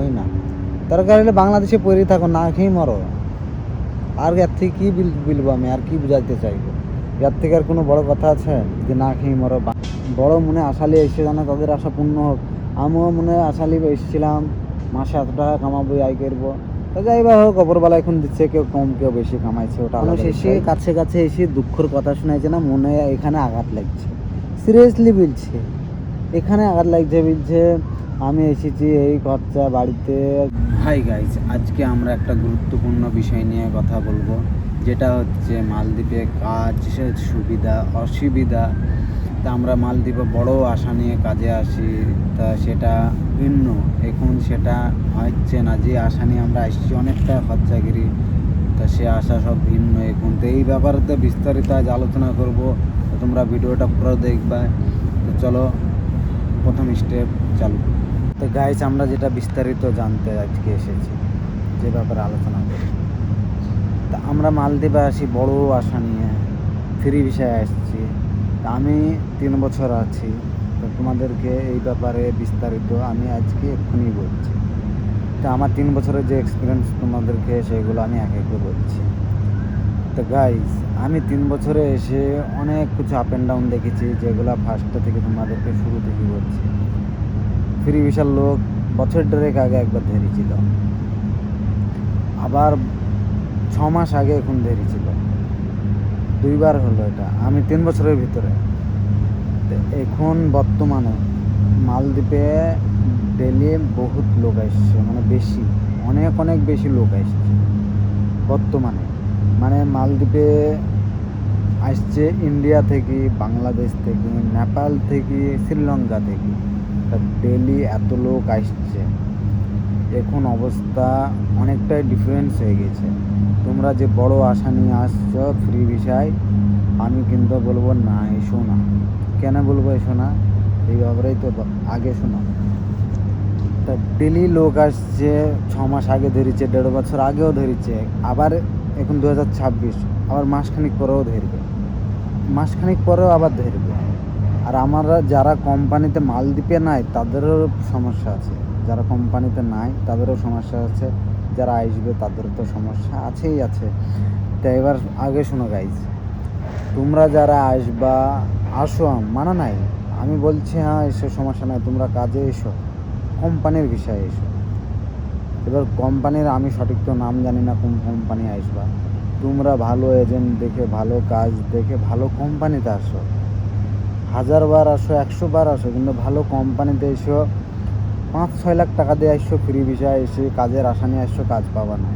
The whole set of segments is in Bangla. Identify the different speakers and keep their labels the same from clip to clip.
Speaker 1: পারবোই না। দরকার হলে বাংলাদেশে পড়ে থাকো না খেয়েই মরো। আর এর থেকে কী বিল বিলবো আমি? আর কি বুঝাইতে চাইব? এর থেকে আর কোনো বড় কথা আছে যে না খেয়ে মরো? বড় মনে আশালি এসে জানা তাদের আশা পূর্ণ হোক। আমিও মনে আশালি এসেছিলাম মাসে এত টাকা কামাবো আয় করব। তো যাই বা হোক অপরবেলা এখন দিচ্ছে কেউ কম কেউ বেশি কামাইছে ওটা মানুষ এসে কাছে কাছে এসে দুঃখের কথা শোনাইছে না মনে এখানে আঘাত লাগছে। সিরিয়াসলি বলছে। এখানে আঘাত লাগছে বলছে আমি এসেছি এই খরচা বাড়িতে। হাই গাইজ আজকে আমরা একটা গুরুত্বপূর্ণ বিষয় নিয়ে কথা বলব, যেটা হচ্ছে মালদ্বীপে কাজ সুবিধা, অসুবিধা। তা আমরা মালদ্বীপে বড় আশা নিয়ে কাজে আসি, তা সেটা ভিন্ন। এখন সেটা হচ্ছে না, যে আশা নিয়ে আমরা আসছি অনেকটা খরচাগিরি, তা সে আশা সব ভিন্ন। এখন তো এই ব্যাপারে বিস্তারিত আজ আলোচনা করব তোমরা ভিডিওটা পুরো দেখবা। তো চলো, প্রথম স্টেপ চালু তো গাইস আমরা যেটা বিস্তারিত জানতে আজকে এসেছি, যে ব্যাপারে আলোচনা করি তা আমরা মালদ্বীপে আসি, বড় আশা নিয়ে ফ্রি বিষয়ে আসছি। তা আমি তিন বছর আছি, তো তোমাদেরকে এই ব্যাপারে বিস্তারিত আমি আজকে এক্ষুনি বলছি। তো আমার তিন বছরের যে এক্সপিরিয়েন্স তোমাদেরকে, সেগুলো আমি এক একে বলছি। তো গাইস আমি তিন বছরে এসে অনেক কিছু আপ অ্যান্ড ডাউন দেখেছি, যেগুলো ফার্স্টে থেকে তোমাদেরকে শুরু থেকে বলছি। ফ্রি বিশাল লোক বছর দেড়েক আগে একবার ধরেছিল আবার ছ মাস আগে এখন ধরেছিল দুইবার হলো এটা, আমি তিন বছরের ভিতরে। এখন বর্তমানে মালদ্বীপে ডেলি বহুত লোক আসছে মানে বেশি, অনেক অনেক বেশি লোক আসছে বর্তমানে। মানে মালদ্বীপে আসছে ইন্ডিয়া থেকে, বাংলাদেশ থেকে, নেপাল থেকে, শ্রীলঙ্কা থেকে। ডেলি এত লোক আসছে। এখন অবস্থা অনেকটাই ডিফারেন্স হয়ে গেছে। তোমরা যে বড় আশা নিয়ে আসছো ফ্রি বিষয়, আমি কিন্তু বলব না এসো না কেন বলব এসো না এই ব্যাপারেই তো আগে শোনো। তা ডেলি লোক আসছে, ছ মাস আগে ধরেছে, দেড় বছর আগেও ধরেছে, আবার এখন দু হাজার ছাব্বিশ, আবার মাসখানিক পরেও ধরবে। মাসখানিক পরেও আবার ধরবে। আর আমরা যারা কোম্পানিতে মাল দিতে নাই, তাদেরও সমস্যা আছে। যারা কোম্পানিতে নাই, তাদেরও সমস্যা আছে। যারা আসবে, তাদেরও তো সমস্যা আছেই আছে। তা এবার আগে শোনো গাইজ তোমরা যারা আসবা, আসো মানা নাই? আমি বলছি হ্যাঁ এসো, সমস্যা নাই। তোমরা কাজে এসো। কোম্পানির বিষয়ে এসো। এবার কোম্পানির, আমি সঠিক তো নাম জানি না কোন কোম্পানি আসবা। তোমরা ভালো এজেন্ট দেখে, ভালো কাজ দেখে, ভালো কোম্পানিতে আসো। হাজার বার আসো, একশো বার আসো, কিন্তু ভালো কোম্পানিতে এসো, পাঁচ, ছয় লাখ টাকা দিয়ে আসছো ফ্রি বিষয় এসে কাজের আশা নিয়ে আসছো কাজ পাবা না।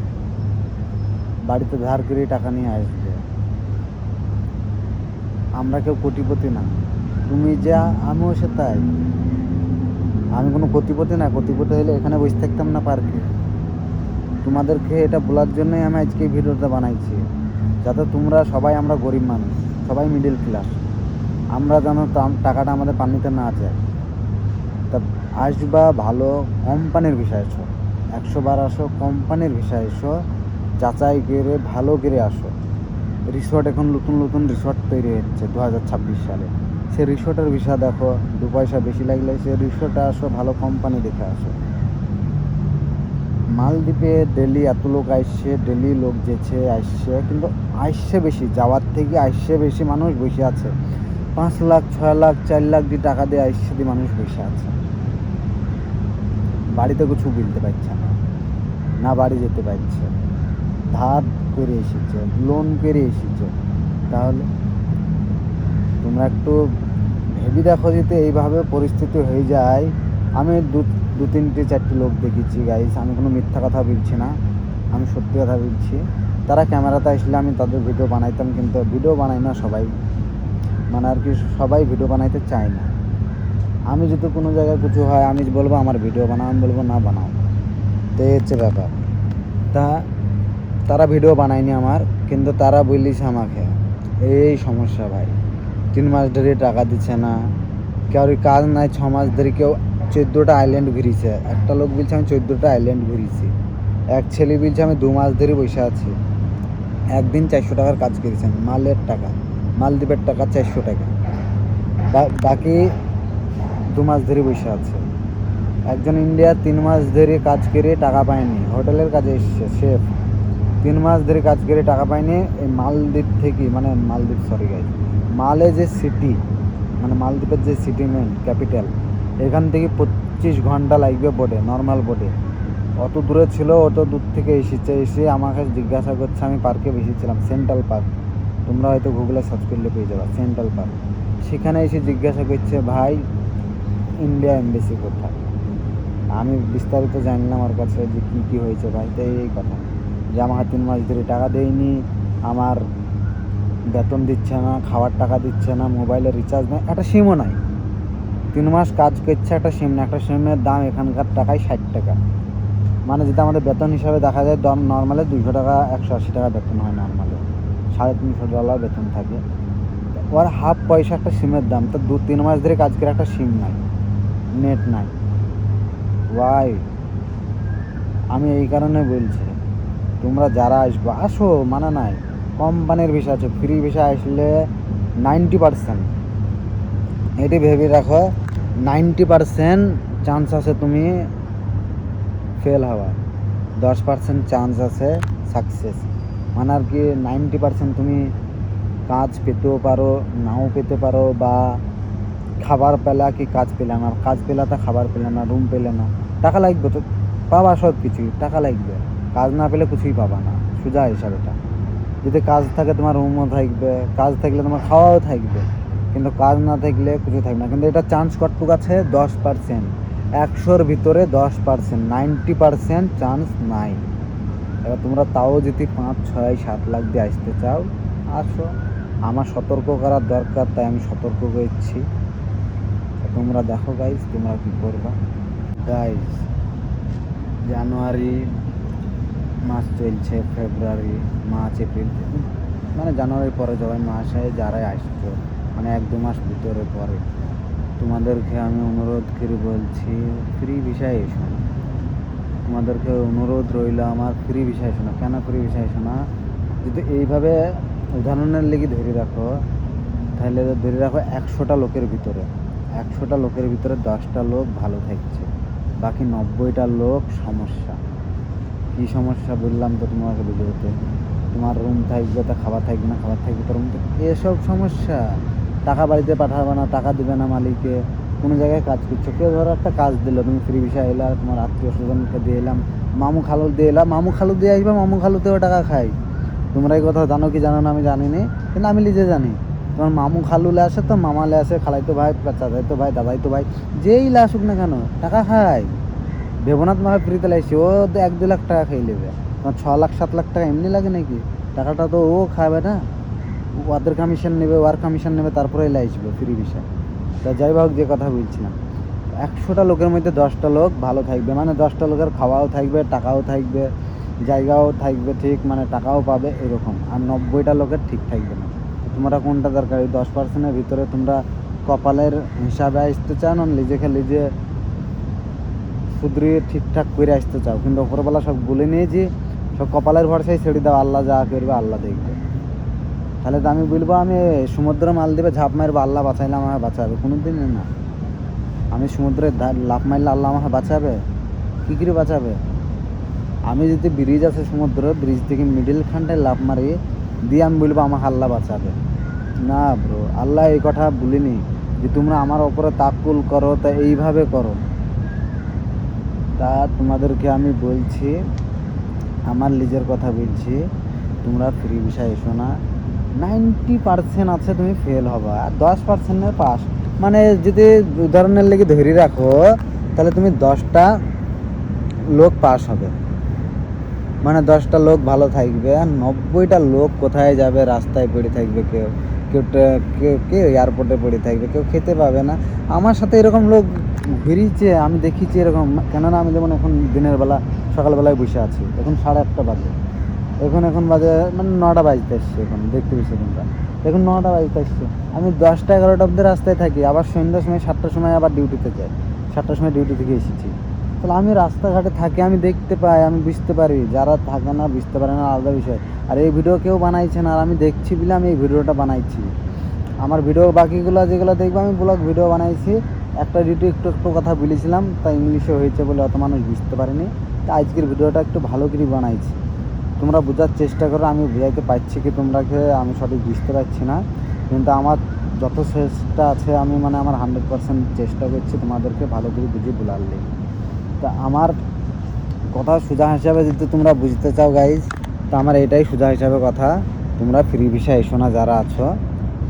Speaker 1: বাড়িতে ধার করে টাকা নিয়ে আসবে। আমরা কেউ কোটিপতি না। তুমি যা, আমিও সে তাই। আমি কোনো কোটিপতি না কোটিপতি হলে এখানে বসে থাকতাম না পার্কে। তোমাদেরকে এটা বলার জন্যই আমি আজকে ভিডিওটা বানাইছি। যাতে তোমরা সবাই আমরা গরিব মানুষ, সবাই মিডিল ক্লাস আমরা যেন টাকাটা আমাদের পানিতে না যায়। তা আসবা ভালো কোম্পানির বিষয় এসো। একশো বার আসো, কোম্পানির বিষয় এসো। যাচাই করে, ভালো করে আসো। রিসোর্ট এখন নতুন নতুন রিসোর্ট তৈরি হচ্ছে দু হাজার ছাব্বিশ সালে। সে রিসোর্টের বিষয় দেখো, দু পয়সা বেশি লাগলে সে রিসোর্টে আসো, ভালো কোম্পানি দেখে আসো। মালদ্বীপে ডেলি এত লোক আসছে, ডেলি লোক যেছে আসছে, কিন্তু আসছে বেশি, যাওয়ার থেকে আসছে বেশি মানুষ বসে আছে। পাঁচ লাখ, ছয় লাখ, চার লাখ দিয়ে টাকা দিয়ে দিয়ে মানুষ বসে আছে, বাড়িতে কিছু বিলতে পারছে না না বাড়ি যেতে পারছে, ধার করে এসেছে লোন করে এসেছে, তাহলে তোমরা একটু ভেবে দেখো যদি এইভাবে পরিস্থিতি হয়ে যায়। আমি দু দু তিনটে, চারটে লোক দেখেছি গাইস আমি কোনো মিথ্যা কথা বলছি না, আমি সত্যি কথা বলছি। তারা ক্যামেরাতে আসলে আমি তাদের ভিডিও বানাইতাম, কিন্তু ভিডিও বানাই না সবাই। মানে আর কি সবাই ভিডিও বানাইতে চায় না। আমি যদি কোনো জায়গায় কিছু হয়, আমি বলব আমার ভিডিও বানাও, আমি বলব না বানাও। তো এই হচ্ছে ব্যাপার। তা তারা ভিডিও বানায়নি আমার, কিন্তু তারা বলিস আমাকে, এই সমস্যা ভাই, তিন মাস ধরে টাকা দিচ্ছে না কেউ কাজ নাই, ছ মাস ধরে কেউ চোদ্দোটা আইল্যান্ড ঘুরিছে। একটা লোক বলছে, আমি চোদ্দোটা আইল্যান্ড ঘুরিছি। এক ছেলে বলছে, আমি দু মাস ধরে বসে আছি। একদিন চারশো টাকার কাজ করেছেন, মালের টাকা। মালদ্বীপের টাকা চারশো টাকা। বাকি দু মাস ধরে বসে আছে। একজন ইন্ডিয়া তিন মাস ধরে কাজ করে টাকা পায়নি। হোটেলের কাজে এসছে শেফ তিন মাস ধরে কাজ করে টাকা পায়নি, এই মালদ্বীপ থেকে মানে মালদ্বীপ সরি গাই মালে যে সিটি মানে মালদ্বীপের যে সিটি মেন ক্যাপিটাল এখান থেকে পঁচিশ ঘণ্টা লাগবে বোটে নর্মাল বোটে অত দূরে ছিল, অত দূর থেকে এসেছে, এসে আমাকে জিজ্ঞাসা করছে, আমি পার্কে বেশিছিলাম সেন্ট্রাল পার্ক তোমরা হয়তো গুগলে সার্চ করলে পেয়ে যাবে সেন্ট্রাল পার্ক সেখানে এসে জিজ্ঞাসা করছে, ভাই ইন্ডিয়া এমবেসি কোথায়? আমি বিস্তারিত জানলাম আমার কাছে যে কী কী হয়েছে ভাই, তাই এই কথা। যে আমাকে তিন মাস ধরে টাকা দেয়নি, আমার বেতন দিচ্ছে না, খাওয়ার টাকা দিচ্ছে না মোবাইলে রিচার্জ নেই একটা সিমও নাই। তিন মাস কাজ করছে একটা সিম না, একটা সিমের দাম এখানকার টাকায় ষাট টাকা। মানে যেটা আমাদের বেতন হিসাবে দেখা যায় নর্মালে দুশো টাকা, একশো আশি টাকা বেতন হয় নর্মালে সাড়ে তিনশো ডলার বেতন থাকে। ওর হাফ পয়সা একটা সিমের দাম, তো দু তিন মাস ধরে কাজ করে একটা সিম নাই নেট নাই। ওয়াই আমি এই কারণে বলছি, তোমরা যারা আসব, আসো মানে নাই। কোম্পানির ভিসা আছে ফ্রি ভিসা আসলে নাইনটি পার্সেন্ট এটি ভেবে রাখো নাইনটি পার্সেন্ট চান্স আছে তুমি ফেল হওয়ার। দশ পার্সেন্ট চান্স আছে সাকসেস মানে আর কি নাইনটি পার্সেন্ট তুমি কাজ পেতেও পারো, নাও পেতে পারো বা খাবার পেলা কি কাজ পেলে না। কাজ পেলা তা খাবার পেলে না রুম পেলে না। টাকা লাগবে তো, পাবা সব কিছুই টাকা লাগবে। কাজ না পেলে কিছুই পাবা না, সোজা হিসাব এটা। যদি কাজ থাকে তোমার রুমও থাকবে, কাজ থাকলে তোমার খাওয়াও থাকবে, কিন্তু কাজ না থাকলে কিছু থাকবে না। কিন্তু এটা চান্স কতটুকু আছে? দশ পার্সেন্ট একশোর ভিতরে দশ পার্সেন্ট নাইনটি পার্সেন্ট চান্স নাই। এবার তোমরা তাও যদি পাঁচ, ছয়, সাত লাখ দিয়ে আসতে চাও, আসো। আমার সতর্ক করার দরকার, তাই আমি সতর্ক করছি তোমরা দেখো গাইজ তোমরা কি করবা? গাইজ জানুয়ারি মাস চলছে, ফেব্রুয়ারি, মার্চ, এপ্রিল মানে জানুয়ারির পরে যখন মাসে যারাই আসছো মানে এক, দু মাস ভিতরে পরে। তোমাদেরকে আমি অনুরোধ করে, বলছি ফ্রি বিষয় এসো না। তোমাদেরকে অনুরোধ রইল আমার ফ্রি বিষয় শোনা। কেন ফ্রি বিষয় এসো না যদি এইভাবে উদাহরণের লেগে ধরে রাখো, তাহলে ধরে রাখো একশোটা লোকের ভিতরে, একশোটা লোকের ভিতরে দশটা লোক ভালো থাকছে, বাকি নব্বইটা লোক সমস্যা। কী সমস্যা বললাম তো তোমাকে ভিডিওতে তোমার রুম থাকবে তা খাবার থাকবে না, খাবার থাকবে তো রুম এসব সমস্যা। টাকা বাড়িতে পাঠাবে না, টাকা দেবে না মালিককে। কোনো জায়গায় কাজ করছ? কেউ ধরো একটা কাজ দিল, তুমি ফ্রি বিষয় এলা তোমার আত্মীয় স্বজনকে দিয়ে এলাম, মামু খালু দিয়ে এলাম, মামু খালু দিয়ে আসবে, মামু খালুতেও টাকা খাই। তোমরা এই কথা জানো কি জানো না আমি জানি না কিন্তু আমি নিজে জানি। তোমার মামু খালুলে আসে তো মামালে আসে, খালাইতো ভাই চাচাইতো ভাই, দাদাইতো ভাই, যেই লে আসুক না কেন, টাকা খায়। ভেবনাথ মহা ফ্রিতে লাগছে ও তো এক দু লাখ টাকা খেয়ে নেবে। তোমার ছ লাখ, সাত লাখ টাকা এমনি লাগে নাকি? টাকাটা তো ও খাবে না। ওদের কমিশন নেবে ওয়ার কমিশন নেবে তারপরে এলে আসবে ফ্রি বিষয়। তা যাই হোক, যে কথা বলছিলাম। একশোটা লোকের মধ্যে দশটা লোক ভালো থাকবে। মানে দশটা লোকের খাওয়াও থাকবে, টাকাও থাকবে, জায়গাও থাকবে ঠিক মানে টাকাও পাবে এরকম। আর নব্বইটা লোকের ঠিক থাকবে না। তোমরা কোনটা দরকার? ওই দশ পার্সেন্টের ভিতরে তোমরা কপালের হিসাবে আসতে চাও না, নিজেকে নিজে শুধরিয়ে ঠিকঠাক করে আসতে চাও? কিন্তু ওপরবেলা সব বলে নিয়েছি, সব কপালের ভরসায় ছেড়ে দাও। আল্লাহ যা করবে, আল্লাহ দেখবে। তাহলে তো আমি বলব, আমি সমুদ্র মাল দেবে, ঝাঁপ মারবো, আল্লাহ বাঁচাইলে আমাকে বাঁচাবে কোনো দিন না। আমি সমুদ্রে লাফ মারলে আল্লাহ আমাকে বাঁচাবে, কী করে বাঁচাবে? আমি যদি ব্রিজ আছে সমুদ্র ব্রিজ থেকে মিডিল খানটায় লাফ মারি, দিয়ে আমি বলব আমার আল্লাহ বাঁচাবে। না ব্রো আল্লাহ এই কথা বলিনি, যে তোমরা আমার ওপরে তাকুল করো, তা এইভাবে করো। তা তোমাদেরকে আমি বলছি, আমার নিজের কথা বলছি, তোমরা ফ্রি বিষয় এসো না। নাইনটি পার্সেন্ট আছে তুমি ফেল হবা দশ পার্সেন্টের পাস মানে যদি উদাহরণের লেগে ধরে রাখো, তাহলে তুমি দশটা লোক পাস হবে। মানে দশটা লোক ভালো থাকবে, আর নব্বইটা লোক কোথায় যাবে? রাস্তায় পড়ে থাকবে কেউ। কেউ কেউ কেউ এয়ারপোর্টে পড়ে থাকবে, কেউ খেতে পাবে না। আমার সাথে এরকম লোক ঘুরিয়েছে, আমি দেখিছি এরকম। কেননা আমি যেমন এখন দিনের বেলা, সকালবেলায় বসে আছি, এখন সাড়ে আটটা বাজে। এখন এখন বাজে মানে নটা বাজতে আসছে এখন, দেখতে পেয়েছি তোমরা এখন নটা বাজতে আসছে আমি দশটা এগারোটা অব্দি রাস্তায় থাকি, আবার সন্ধ্যার সময় সাতটার সময় আবার ডিউটিতে যাই। সাতটার সময় ডিউটি থেকে এসেছি। তাহলে আমি রাস্তাঘাটে থাকি, আমি দেখতে পাই, আমি বুঝতে পারি। যারা থাকে না, বুঝতে পারে না, আলাদা বিষয়। আর এই ভিডিও কেউ বানাইছে না, আর আমি দেখছি বলে আমি এই ভিডিওটা বানাইছি। আমার ভিডিও বাকিগুলো যেগুলো দেখব, আমি ব্লগ ভিডিও বানাইছি। একটা ডিউটি একটু একটু কথা বলেছিলাম তা ইংলিশে হয়েছে বলে অত মানুষ বুঝতে পারেনি। তা আজকের ভিডিওটা একটু ভালো করে বানাইছি। তোমরা বোঝার চেষ্টা করো, আমি বোঝাইতে পারছি কি তোমরাকে, আমি সঠিক বুঝতে পারছি না। কিন্তু আমার যত চেষ্টা আছে, আমি মানে আমার হান্ড্রেড পার্সেন্ট চেষ্টা করছি তোমাদেরকে ভালো করে বুঝিয়ে বলার লেগে। তা আমার কথা সোজা হিসাবে যদি তোমরা বুঝতে চাও গাইজ তো আমার এটাই সোজা হিসাবে কথা। তোমরা ফ্রি বিষয় এসো না, যারা আছো।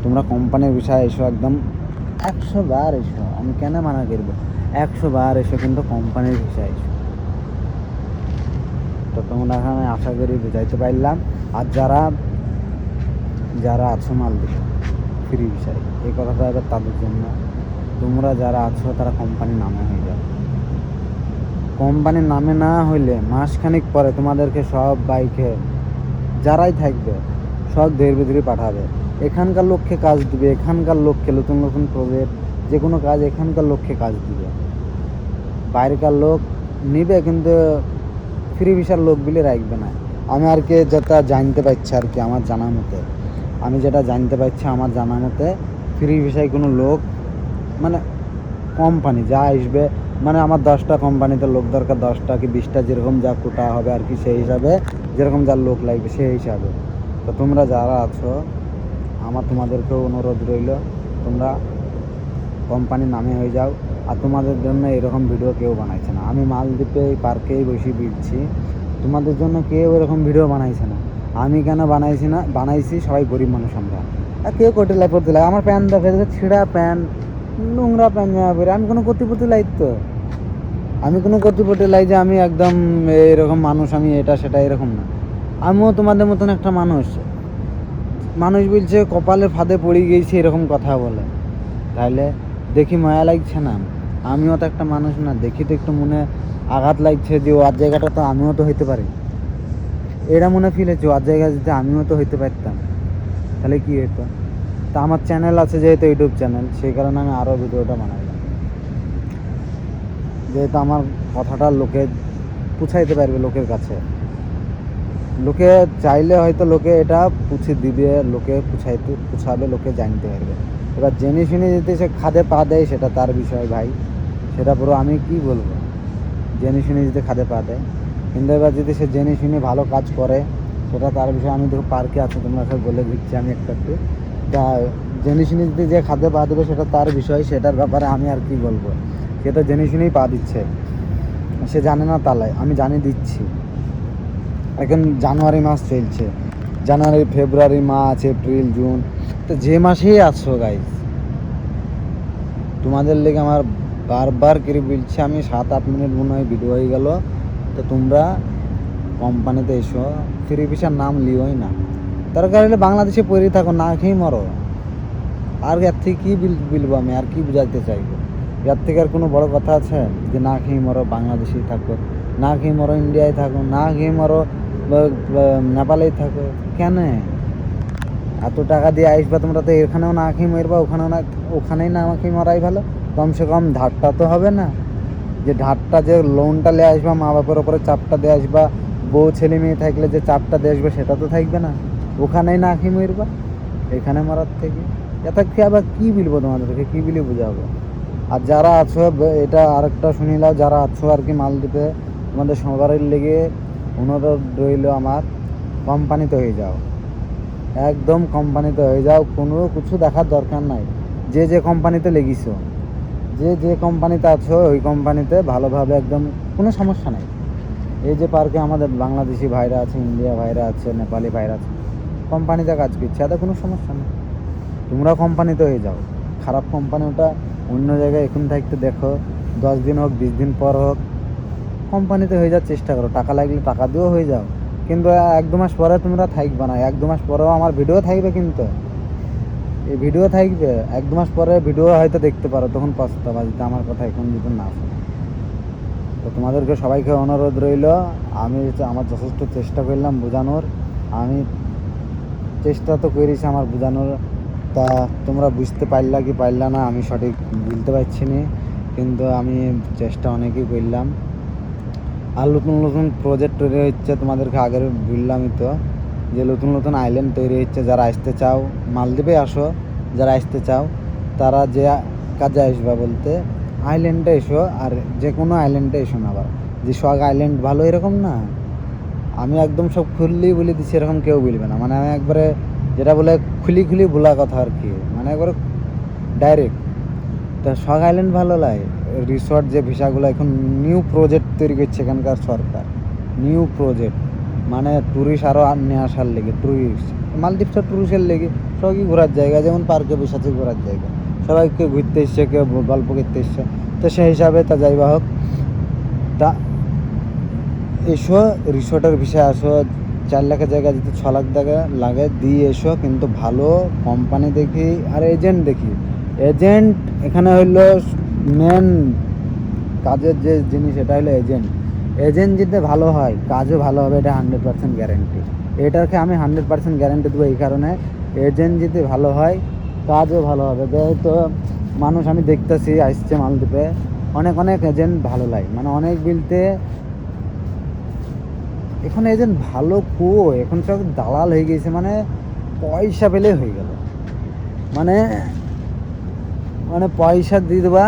Speaker 1: তোমরা কোম্পানির বিষয়ে এসো, একদম একশো বার এসো। আমি কেন মানা করব? একশো বার এসো কিন্তু কোম্পানির বিষয়ে এসো। তোমরা এখানে আশা করি বুঝাইতে পারলাম। আর যারা যারা আছো মাল দিকে ফ্রি বিষয়, এই কথাটা এবার তাদের জন্য। তোমরা যারা আছো, তারা কোম্পানির নামে হয়ে যাও। কোম্পানির নামে না হইলে মাসখানিক পরে তোমাদেরকে সব বাইকে, যারাই থাকবে, সব ধীরে ধীরে পাঠাবে। এখানকার লোককে কাজ দিবে, এখানকার লোককে নতুন নতুন প্রজেক্ট যে কোনো কাজ এখানকার লোককে কাজ দিবে। বাইরেকার লোক নিবে, কিন্তু ফ্রি ভিসার লোকগুলি রাখবে না। আমি আর কি যেটা জানতে পারছি আর কি আমার জানা মতে, আমি যেটা জানতে পারছি আমার জানা মতে, ফ্রি ভিসায় কোনো লোক মানে কোম্পানি যা আসবে মানে আমার দশটা কোম্পানিতে লোক দরকার দশটা কি বিশটা যেরকম যা কোটা হবে আর কি সেই হিসাবে, যেরকম যার লোক লাগবে সেই হিসাবে। তো তোমরা যারা আছো, আমার তোমাদেরকেও অনুরোধ রইল, তোমরা কোম্পানির নামে হয়ে যাও। আর তোমাদের জন্য এরকম ভিডিও কেউ বানাইছে না। আমি মালদ্বীপে এই পার্কেই বসে বিড়ছি তোমাদের জন্য কেউ এরকম ভিডিও বানাইছে না। আমি কেন বানাইছি না? বানাইছি সবাই গরিব মানুষ আমরা। আর কেউ কোটে লাই পড়তে লাগে আমার প্যান্ট দেখা যাচ্ছে, ছিঁড়া প্যান্ট, নোংরা প্যান্ট জামা পরে। আমি কোনো কর্তৃপতি লাই তো। আমি কোনো কর্তৃপতি লাই যে আমি একদম এরকম মানুষ, আমি এটা সেটা এরকম না। আমিও তোমাদের মতন একটা মানুষ। মানুষ বলছে কপালের ফাঁদে পড়ে গিয়েছি, এরকম কথা বলে। তাহলে দেখি মায়া লাগছে না? আমিও তো একটা মানুষ না, দেখি তো একটু মনে আঘাত লাগছে যে ওর জায়গাটা তো আমিও তো হইতে পারি। এটা মনে ফিল হচ্ছে ওর জায়গায় যদি আমিও তো হইতে পারতাম, তাহলে কি হতো তা আমার চ্যানেল আছে যেহেতু ইউটিউব চ্যানেল সেই কারণে আমি আরও ভিডিওটা বানাইলাম। যেহেতু আমার কথাটা লোকে পুছাইতে পারবে লোকের কাছে। লোকে চাইলে হয়তো লোকে এটা পুছে দিবে, লোকে পুছাইতে পুছাবে, লোকে জানতে পারবে। এবার জেনে শুনে যদি সে খাদে পা দেয়, সেটা তার বিষয় ভাই। সেটা পুরো আমি কি বলব? জেনে শুনে যদি খাদে পা দেয়। কিন্তু এবার যদি সে জেনে শুনে ভালো কাজ করে, সেটা তার বিষয়ে আমি দেখো পার্কে আছে, তোমরা সব বলে দিচ্ছি আমি একটা একটু। তা জেনে শুনে যদি যে খাদে পা দেবে, সেটা তার বিষয়, সেটার ব্যাপারে আমি আর কি বলব? সে তো জেনে শুনেই পা দিচ্ছে। সে জানে না তালায় আমি জানিয়ে দিচ্ছি। এখন জানুয়ারি মাস চলছে। January, February, March, April, June. তো যে মাসেই আছো গাইজ তোমাদের লেগে আমার বারবার করে বলছি আমি সাত আট মিনিট মনে হয় ভিডিও হয়ে গেল। তো তোমরা কোম্পানিতে এসো, ফ্রি ভিসার নাম লিওই না। তার কারণে বাংলাদেশে পড়ে থাকো, না খেয়ে মরো। আর এর থেকে কী বলব আমি? আর কি বুঝাতে চাইব? এর থেকে আর কোনো বড় কথা আছে? যে না খেয়ে মরো, বাংলাদেশেই থাকো। না খেয়ে মরো ইন্ডিয়ায় থাকো। না খেয়ে মরো নেপালেই থাকো। কেন? এত টাকা দিয়ে আসবা তোমরা তো এখানেও না খেয়ে মরবা, ওখানেও না ওখানেই না খেয়ে মরাই ভালো। কমসে কম ধারটা তো হবে না। যে ধারটা যে লোনটা নিয়ে আসবা মা বাপের ওপরে চাপটা দিয়ে আসবা, বউ, ছেলে, মেয়ে থাকলে যে চাপটা দিয়ে আসবে, সেটা তো থাকবে না। ওখানেই না খেয়ে মরবা, এখানে মরার থেকে। এটা কি আবার কী বলব তোমাদেরকে? কী বলে বোঝাবো? আর যারা আছো, এটা আরেকটা শুনিলাম যারা আছো আর কি মালদ্বীপে, তোমাদের সবারের লেগে অনুরোধ রইল আমার, কোম্পানিতে হয়ে যাও। একদম কোম্পানিতে হয়ে যাও, কোনো কিছু দেখার দরকার নাই। যে যে কোম্পানিতে লেগিছো যে যে কোম্পানিতে আছো, ওই কোম্পানিতে ভালোভাবে একদম কোনো সমস্যা নেই। এই যে পার্কে আমাদের বাংলাদেশি ভাইরা আছে, ইন্ডিয়া ভাইরা আছে, নেপালি ভাইরা আছে, কোম্পানিতে কাজ করছে, এতে কোনো সমস্যা নেই। তোমরা কোম্পানিতে হয়ে যাও। খারাপ কোম্পানি ওটা অন্য জায়গায় এখন থাকতে দেখো, দশ দিন হোক, বিশ দিন পর হোক, কোম্পানিতে হয়ে যাওয়ার চেষ্টা করো। টাকা লাগলে টাকা দিয়েও হয়ে যাও। কিন্তু এক দু মাস পরে তোমরা থাকবে না। এক দু মাস পরেও আমার ভিডিও থাকবে কিন্তু। এই ভিডিও থাকবে, এক মাস পরে ভিডিও হয়তো দেখতে পারো, তখন পস্তাবা যদি আমার কথা এখন যদি না তো তোমাদেরকে সবাইকে অনুরোধ রইল, আমি আমার যথেষ্ট চেষ্টা করলাম বোঝানোর, আমি চেষ্টা তো করেছি আমার বোঝানোর, তা তোমরা বুঝতে পারলা কি পারলা না, আমি সঠিক বুঝতে পারছি না, কিন্তু আমি চেষ্টা অনেকই করলাম। আর নতুন নতুন প্রজেক্ট তৈরি হচ্ছে, তোমাদেরকে আগের বললামই তো। যে নতুন নতুন আইল্যান্ড তৈরি হচ্ছে, যারা আসতে চাও, মালদ্বীপে আসো, যারা আসতে চাও, তারা যে কাজে আসবা বলতে আইল্যান্ডে এসো আর যে কোনো আইল্যান্ডে এসো না আবার। যে সোহাগ আইল্যান্ড ভালো এরকম না। আমি একদম সব খুললেই বলে দিচ্ছি এরকম কেউ বলবে না। মানে আমি একবারে যেটা বলে খুলি খুলি ভোলা কথা আর কি। মানে একবারে ডাইরেক্ট তা সোহাগ আইল্যান্ড ভালো লাগে। রিসর্ট যে ভিসাগুলো এখন নিউ প্রজেক্ট তৈরি করছে এখানকার সরকার। নিউ প্রজেক্ট মানে ট্যুরিস্ট আরও নিয়ে আসার লেগে ট্যুরিস্ট মালদ্বীপটা ট্যুরিস্টের লেগে, সবই ঘোরার জায়গা, যেমন পার্কে আছে ঘোরার জায়গা। সবাই কেউ ঘুরতে এসছে, কেউ গল্প করতে এসছে। তো সেই হিসাবে তা যাই বা হোক, তা এসো রিসোর্টের বিষয়ে আসো, চার লাখের জায়গায় যদি ছ লাখ টাকা লাগে, দিয়ে এসো, কিন্তু ভালো কোম্পানি দেখি আর এজেন্ট দেখি। এজেন্ট এখানে হইল মেন কাজের যে জিনিস, এটা হলো এজেন্ট এজেন্ট ভালো হয়, কাজও ভালো হবে, এটা হান্ড্রেড পার্সেন্ট গ্যারেন্টি এটাকে আমি হান্ড্রেড পার্সেন্ট গ্যারেন্টি দেবো এই কারণে এজেন্ট ভালো হয়, কাজও ভালো হবে। যেহেতু মানুষ আমি দেখতেছি, আসছে মালদ্বীপে, অনেক অনেক এজেন্ট ভালো লাগে। মানে অনেক বিলতে, এখন এজেন্ট ভালো কো এখন সব দালাল হয়ে গেছে মানে পয়সা পেলে হয়ে গেল। মানে মানে পয়সা দিয়ে দেবা।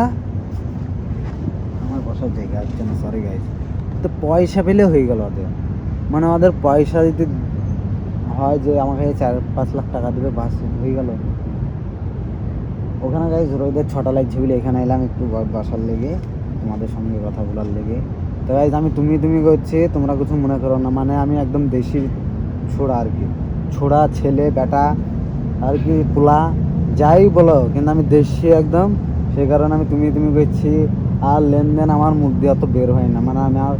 Speaker 1: আমার বসার জায়গা হচ্ছে না সরি গাইজ তো পয়সা পেলে হয়ে গেল ওদের। মানে ওদের পয়সা যদি হয় যে আমাকে চার, পাঁচ লাখ টাকা দেবে, বাস, হয়ে গেল। ওখানে গাইজ রোদের ছটা লাগছে বলে এখানে এলাম একটু বাসার লেগে, তোমাদের সঙ্গে কথা বলার লেগে। তো গাইজ আমি তুমি তুমি করছি, তোমরা কিছু মনে করো না। মানে আমি একদম দেশি ছোড়া আর কি। ছোড়া ছেলে, বেটা, আর কি, পোলা, যাই বলো, কিন্তু আমি দেশি একদম। সেই কারণে আমি তুমি তুমি করছি। আর লেনদেন আমার মুখ দিয়ে অত বের হয় না। মানে আমি আর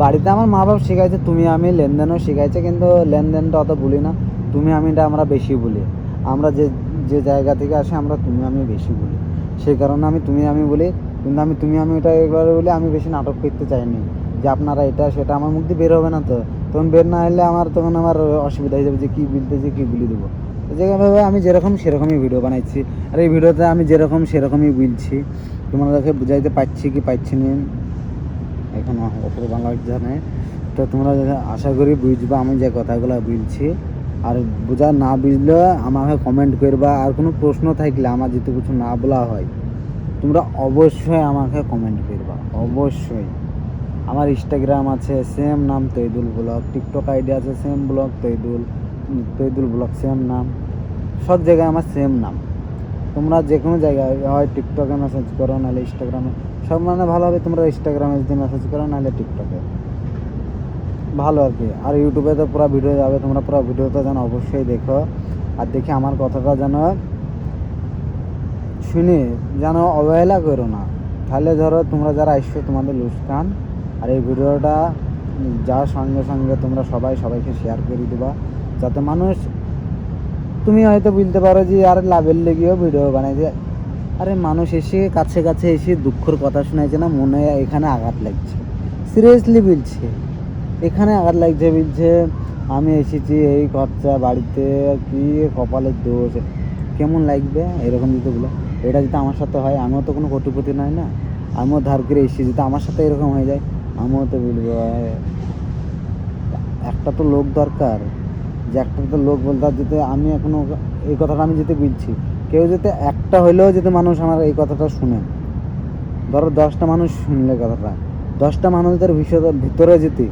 Speaker 1: বাড়িতে আমার মা বাবা শেখাইছে, তুমি আমি লেনদেনও শেখাইছে, কিন্তু লেনদেনটা অত বলি না। তুমি আমিটা আমরা বেশি বলি আমরা যে যে জায়গা থেকে আসি, আমরা তুমি আমি বেশি বলি সেই কারণে আমি তুমি আমি বলি কিন্তু আমি তুমি আমি এটা একবারে বলি আমি বেশি নাটক করতে চাইনি। যে আপনারা এটা, সেটা আমার মুখ দিয়ে বের হবে না তো। তখন বের না হলে আমার, তখন আমার অসুবিধা হয়ে যাবে যে কী বলতেছি কী বলি দেবো। যেভাবে আমি যেরকম সেরকমই ভিডিও বানাইছি। আর এই ভিডিওতে আমি যেরকম সেরকমই বলছি। তোমাদেরকে বুঝাইতে পারছি কি পারছি না। এখন অপর বাংলা জানে। তো তোমরা আশা করি বুঝবা আমি যে কথাগুলো বলছি। আর বোঝা না বুঝলে আমাকে কমেন্ট করবা। আর কোনো প্রশ্ন থাকলে আমার যদি কিছু না বলা হয়, তোমরা অবশ্যই আমাকে কমেন্ট করবা। অবশ্যই। আমার ইনস্টাগ্রাম আছে সেম নাম তৈদুল ব্লগ। টিকটক আইডি আছে same vlog Taidul. Taidul vlog same নাম। সব জায়গায় আমার সেম নাম। তোমরা যে কোনো জায়গায়, হয় টিকটকে মেসেজ করো, নাহলে ইনস্টাগ্রামে সব মানে ভালো হবে, তোমরা ইনস্টাগ্রামে যদি মেসেজ করো, নাহলে টিকটকে ভালো আর কি। আর ইউটিউবে তো পুরো ভিডিও যাবে, তোমরা পুরো ভিডিওটা যেন অবশ্যই দেখো। আর দেখে আমার কথাটা যেন শুনে, যেন অবহেলা করো না। তাহলে ধরো তোমরা যারা আসছো তোমাদের লুস্কান আর এই ভিডিওটা যাওয়ার সঙ্গে সঙ্গে তোমরা সবাই সবাইকে শেয়ার করে দেবা। যাতে মানুষ তুমি হয়তো বলতে পারো যে, আর লাভের লেগেও ভিডিও বানাই দিয়ে আরে মানুষ এসে কাছে কাছে এসে দুঃখের কথা শোনাইছে না, মনে এখানে আঘাত লাগছে। সিরিয়াসলি বলছে। এখানে আঘাত লাগছে, বলছে, আমি এসেছি এই খরচা বাড়িতে কি কপালের দোষ। কেমন লাগবে? এরকম বলো। এটা যদি আমার সাথে হয়, আমিও তো কোনো কোটিপতি নয় না? আমিও ধার করে এসেছি, যদি আমার সাথে এরকম হয়ে যায়, আমিও তো বলব একটা তো লোক দরকার। যে একটা তো লোক বলতে যদি আমি এখনও এই কথাটা আমি যেতে বুঝছি কেউ যাতে একটা হইলেও যেতে মানুষ আমার এই কথাটা শুনে। ধরো দশটা মানুষ শুনলে কথাটা। দশটা মানুষদের ভিতরে যেতে,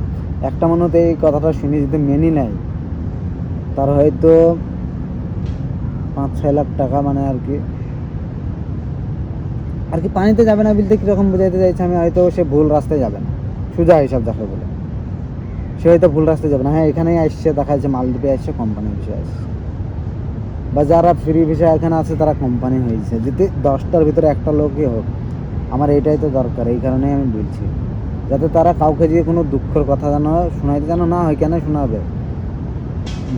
Speaker 1: একটা মানুষ এই কথাটা শুনে যদি মেনে নেয় তার হয়তো পাঁচ ছয় লাখ টাকা মানে আর কি। আর কি পানিতে যাবে না বলতে কীরকম বোঝাইতে চাইছে আমি, হয়তো সে ভুল রাস্তায় যাবে না। সোজা হিসাব যাকে বলে। সে হয়তো ভুল রাস্তায় যাবে না। হ্যাঁ এখানেই আসছে, দেখা যাচ্ছে মালদ্বীপে আসছে কোম্পানির বিষয়ে আসছে। বা যারা ফ্রি ভিসা এখানে আছে, তারা কোম্পানি হয়েছে। যদি দশটার ভিতরে একটা লোকই হোক, আমার এটাই তো দরকার, এই কারণেই আমি বলছি। যাতে তারা কাউকে দিয়ে কোনো দুঃখের কথা যেন শোনাইতে যেন না হয়, কেন শোনাবে?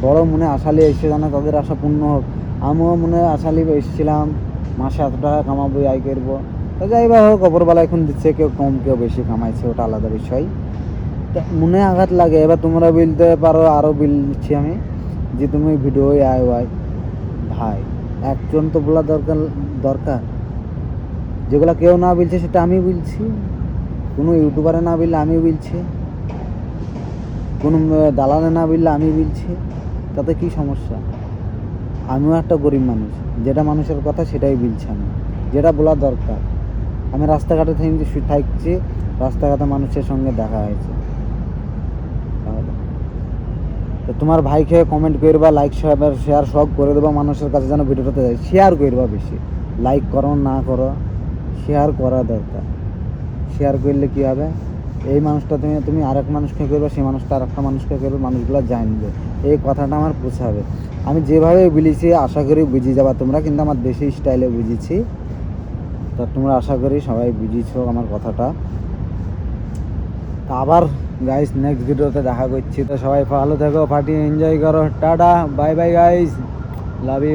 Speaker 1: বড় মনে আশালি এসে যেন তাদের আশা পূর্ণ হোক। আমিও মনে আশালি এসেছিলাম, মাসে এত টাকা কামাবো, আয় করব। তো যাই বা হোক অপরবেলা এখন দিচ্ছে, কেউ কম, কেউ বেশি কামাইছে, ওটা আলাদা বিষয়। মনে আঘাত লাগে। এবার তোমরা বলতে পারো আরও বলছি আমি, যে তুমি ভিডিও আয় ওয়াই ভাই, একজন তো বলা দরকার দরকার। যেগুলো কেউ না বলছে, সেটা আমি বলছি। কোনো ইউটিউবারে না বললে আমি বলছি। কোনো দালালে না বললে আমি বলছি। তাতে কি সমস্যা? আমিও একটা গরিব মানুষ। যেটা মানুষের কথা, সেটাই বলছি আমি। যেটা বলা দরকার। আমি রাস্তাঘাটে থাকছি, রাস্তাঘাটে মানুষের সঙ্গে দেখা হয়েছে তাহলে তো তোমার ভাইকে কমেন্ট করবা লাইক শেয়ার শেয়ার সব করে দেবা, মানুষের কাছে যেন ভিডিওটাতে যায় শেয়ার করবা বেশি। লাইক করো না করো শেয়ার করা দরকার। শেয়ার করলে কী হবে? এই মানুষটা তুমি তুমি আরেক মানুষকে করবে সেই মানুষটা আরেকটা মানুষকে করবে মানুষগুলো জানবে। এই কথাটা আমার পোষাবে আমি যেভাবে বলেছি আশা করি বুঝে যাবা তোমরা, কিন্তু আমার দেশি স্টাইলে বুঝেছি। তা তোমরা আশা করি সবাই বুঝেছ আমার কথাটা। তা আবার গাইস নেক্সট ভিডিওতে দেখা করছি। তো সবাই ভালো থেকো পার্টি এনজয় করো। Tata bye bye guys love you